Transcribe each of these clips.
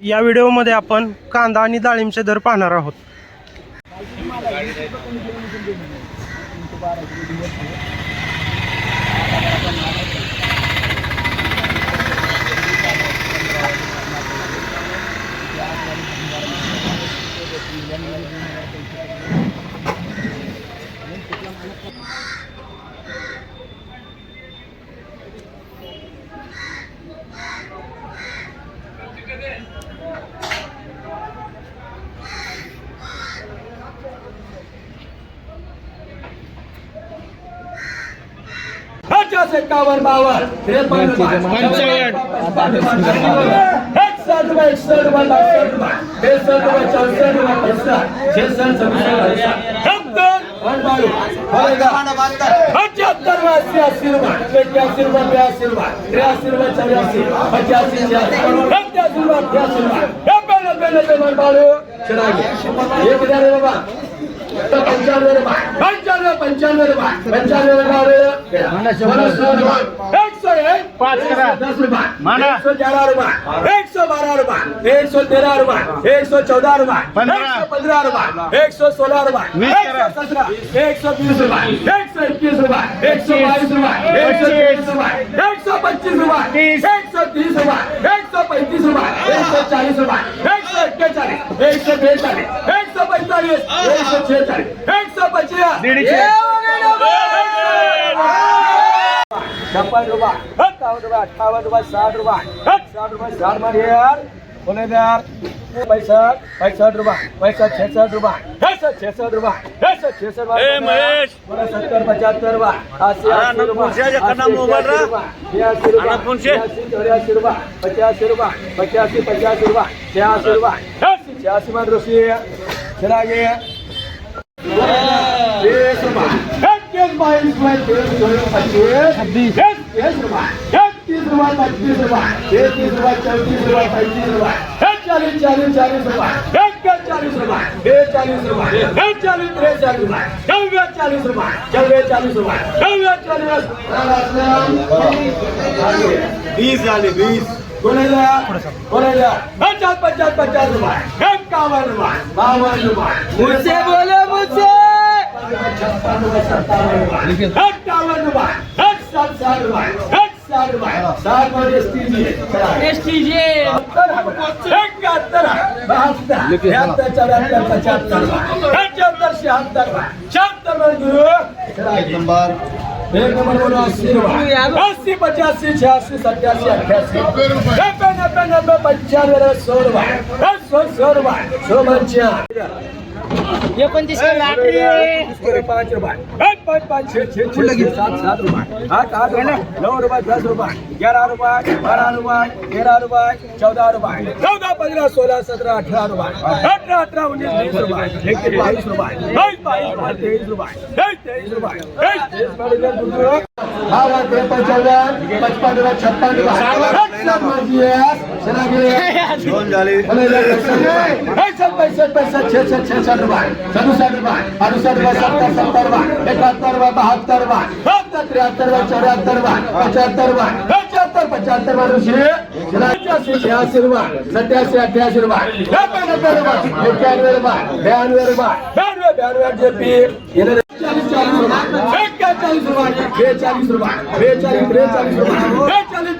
या व्हिडिओमध्ये आपण कांदा आणि डाळिंबचे दर पाहणार आहोत. एकावन्न बावन्न त्रेपन्न साठ रुपये एकसठ रुपये बासष्ट रुपये बेसष्ट एक पंचानवे पंचानवे पंचानवे पंचानवे एक सौ एक पाच दस एक सौ ग्यारह रुपये एक सौ बारह रुपये एक सौ तेरह रुपये एक सौ चौदह रुपये पंद्रह. एक सौ पंद्रह रुपये एक सौ सोलह बीस एक सौ सत्रह एक सौ बीस रुपये एक सौ इक्कीस रुपये एक सौ बाईस रुपये एक सौ तेईस रुपये एक सौ पच्चीस रुपये एक सौ तीस रुपये एक सौ पैंतीस रुपये एक सौ चालीस रुपये एक सौ इक्केचालीस एक सौ बेचालीस एक सौ पैंतालीस एक सौ छेचालीस एक सौ पचास. छप्पन रुपये सत्तावन रुपये अठ्ठावन रुपये साठ रुपये साठ रुपये साठ मार यार। बोले यार। पैंसठ पैंसठ रुपये पैंसठ छसठ रुपये छसठ छसठ रुपये छसठ छसठ. बोले सत्तर पचहत्तर रुपये अस्सी अरे, अस्सी रुपये. बयासी रुपये चौऱ्याऐंशी रुपये पचासी रुपये पचासी पचासी रुपये छियासी रुपये छियासी छियासी मान रुपये बाईस बाईस तेईस चौबीस पच्चीस। रुपये पच्चीस रुपये चौंतीस रुपये, पैंतीस रुपये चालीस चालीस चालीस इक्कीस चालीस रुपये, बेचालीस रुपये चालीस त्रेचालीस रुपये चौबीस चालीस चालीस रुपये चौबीस बीस झाले बीस। कोणाला कोणाला पचास पचास पचास रुपये एकावन्न रुपये बावन्न रुपये मुझसे बोले मुझसे. छप्पन रुपये सत्तावन रुपये अट्ठावन रुपये एक साठ साठ रुपये एक साठ रुपये साठ रुपये एस टी जी एकाहत्तर बहात्तर त्र्याहत्तर चौऱ्याहत्तर पचहत्तर पंच्याहत्तर शहात्तर शहात्तर नंबर. एक नंबर बोलो अस्सी रुपये अस्सी पचासी छियासी सत्यासी अट्ठासी नब्बे नब्बे नब्बे पंचानवे सौ रुपये सौ सौ रुपये सौ पंचानवे एकोणतीस इसके पाँच रुपये एक पाँच पाँच। छः छः छः छः सात सात रुपये आठ आठ रुपये नौ रुपये दस रुपये ग्यारह रुपये बारह रुपये तेरह रुपये चौदह रुपये चौदह पंद्रह सोलह सत्रह अठारह रुपये अठारह अठारह उन्नीस बीस रुपये इक्कीस बाईस रुपये बाईस बाईस। तेईस रुपये तेईस तेईस रुपये तेईस। तेईस रुपये बावन तिरपन चौवन पचपन रुपये छप्पन रुपये पैंसठ पैंसठ पैंसठ छसठ छसठ रुपये सदुसठ रुपये अड़सठ रुपये सत्तर सत्तर रुपये इकहत्तर रुपये बहत्तर रुपये तिहत्तर रुपये चौहत्तर रुपये पचहत्तर रुपये पचहत्तर पचहत्तर रुपये पचासी छियासी रुपये सत्यासी अट्ठासी रुपये नब्बे नब्बे रुपये इक्यानवे रुपये बयानवे रुपये बयानवे बयानवे जे चालीस चालीस रुपये रुपये बेचालीस रुपये बेचालीस रुपये बेचालीस रुपये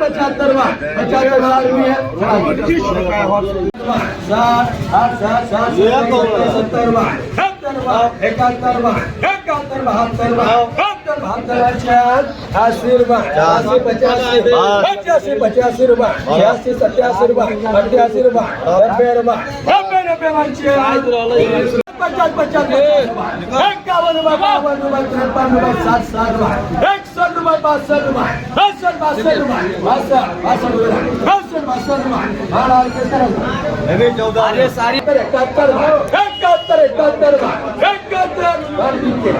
पचहत्तर पचहत्तर रुपये पचहत्तर रुपये साठ आठ साठ साठ सत्तर रुपये सत्तर इकहत्तर बहत्तर बहत्तर बहत्तर पचास अस्सी रुपये अस्सी पचासी पचासी पचासी रुपये छियासी सत्यासी रुपये अट्ठासी रुपये नब्बे रुपये नब्बे नब्बे पंचायत पचास पचास इक्यावन रुपये बावन रुपये तिरपन रुपये साठ साठ रुपये एकसठ रुपये बासठ रुपये बासठ बासठ रुपये बासठ बासठ रुपये बासठ बासठ रुपये बारह रुपये अरे सारी इकहत्तर रुपये इकहत्तर एकाहत्तर रुपये एकाहत्तर और नीचे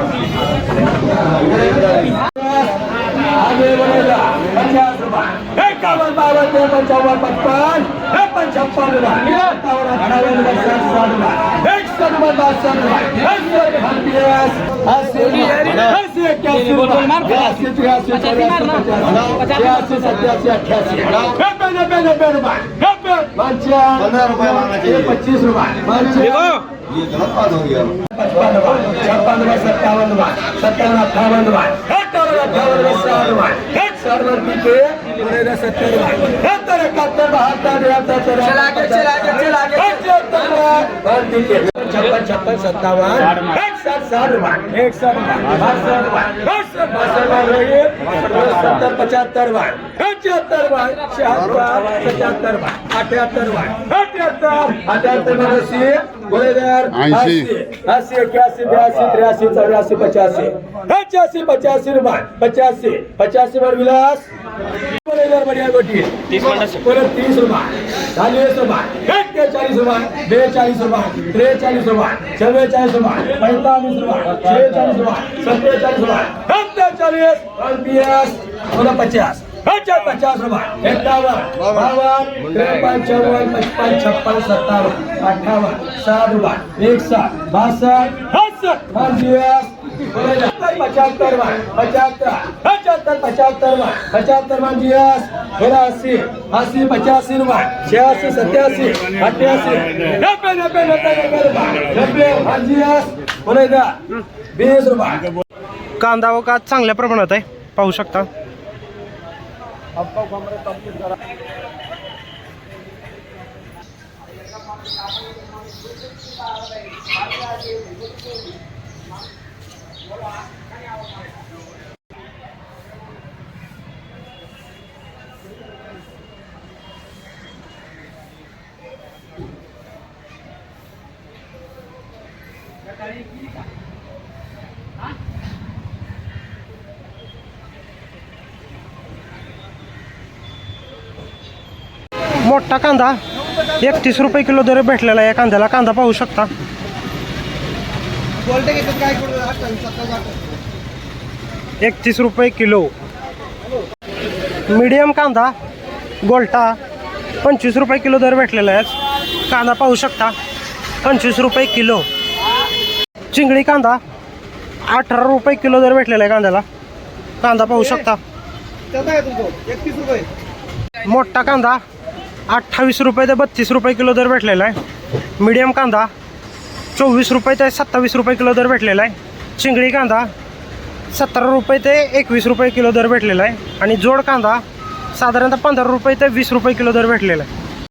आगे बढ़ेगा पचास रुपये एकावन बावन तेरह पंचावन पचपन पंचपन रुपये सत्तावन अट्ठावन रुपये साठ रुपये एक सौ रुपये बासठ रुपये अस्सी अट्ठाईस अस्सी अस्सी इक्यासी रुपये बयासी तिरासी चौरासी पचासी छियासी सत्यासी अट्ठासी नब्बे नब्बे नब्बे रुपये नब्बे पंचावन पच्चीस रुपये पंचावन पचपन रुपये छप्पन रुपये सत्तावन रुपये सत्तावन अट्ठावन रुपये अट्ठावन अट्ठावन रुपये साठ रुपये एक सौ रुपये के सत्तर सत्तर इकहत्तर बहत्तर तिहत्तर चौरासी छप्पन छप्पन सत्तावन एक साठ साठ रुपये एक सौ रुपये बासठ रुपये बासठ बासठ सत्तर पचहत्तर रुपये पचहत्तर रुपये छिहत्तर पचहत्तर रुपये अठहत्तर रुपये अठहत्तर अठहत्तर में अस्सी बोलेगा ऐंशी. अस्सी इक्यासी बयासी तिरासी चौरासी पचासी पचासी पचासी रुपये पचासी पचासी पर विलास बढ़िया गोटी तीस रुपये चालीस रुपये एक चालीस रुपये बेचालीस रुपये त्रेचालीस रुपये चौवेचालीस रुपये पैंतालीस रुपये छेचालीस रुपये सत्तेचालीस रुपये सत्तेचालीस अड़तीस पचास। पचास पचास रुपये इक्यावन बावन तिरपन चौवन पचपन छप्पन सत्तावन अट्ठावन साठ रुपये इकसठ बासठ बासठ अड़तीस पचहत्तर रुपये पचहत्तर पचहत्तर पचहत्तर रुपये पचहत्तर मंजियस बोला अस्सी अस्सी पचासी रुपये छियासी सत्यासी अट्ठासी नब्बे नब्बे नब्बे नब्बे रुपये. नब्बे बोले इधर बीस रुपये. कांदा व का चांगल्या प्रमाणात आहे? पाहू शकता. हमको कमरे कंप्लीट करा। बोलो मोठा कांदा. एकतीस रुपये किलो दर भेटलेला आहे कांद्याला. कांदा पाहू शकता. एकतीस रुपये किलो. मीडियम कांदा गोल्टा पंचवीस रुपये किलो दर भेटलेला आहे. कांदा पाहू शकता. पंचवीस रुपये किलो. चिंगळी कांदा अठरा रुपये किलो दर भेटलेला आहे कांद्याला. कांदा पाहू शकता. मोठा कांदा अठ्ठावीस रुपये ते बत्तीस रुपये किलो दर भेटलेला आहे. मिडियम कांदा चोवीस रुपये ते सत्तावीस रुपये किलो दर भेटलेला आहे. चिंगळी कांदा सतरा रुपये ते एकवीस रुपये किलो दर भेटलेला आहे. आणि जोड कांदा साधारणतः पंधरा रुपये ते वीस रुपये किलो दर भेटलेला आहे.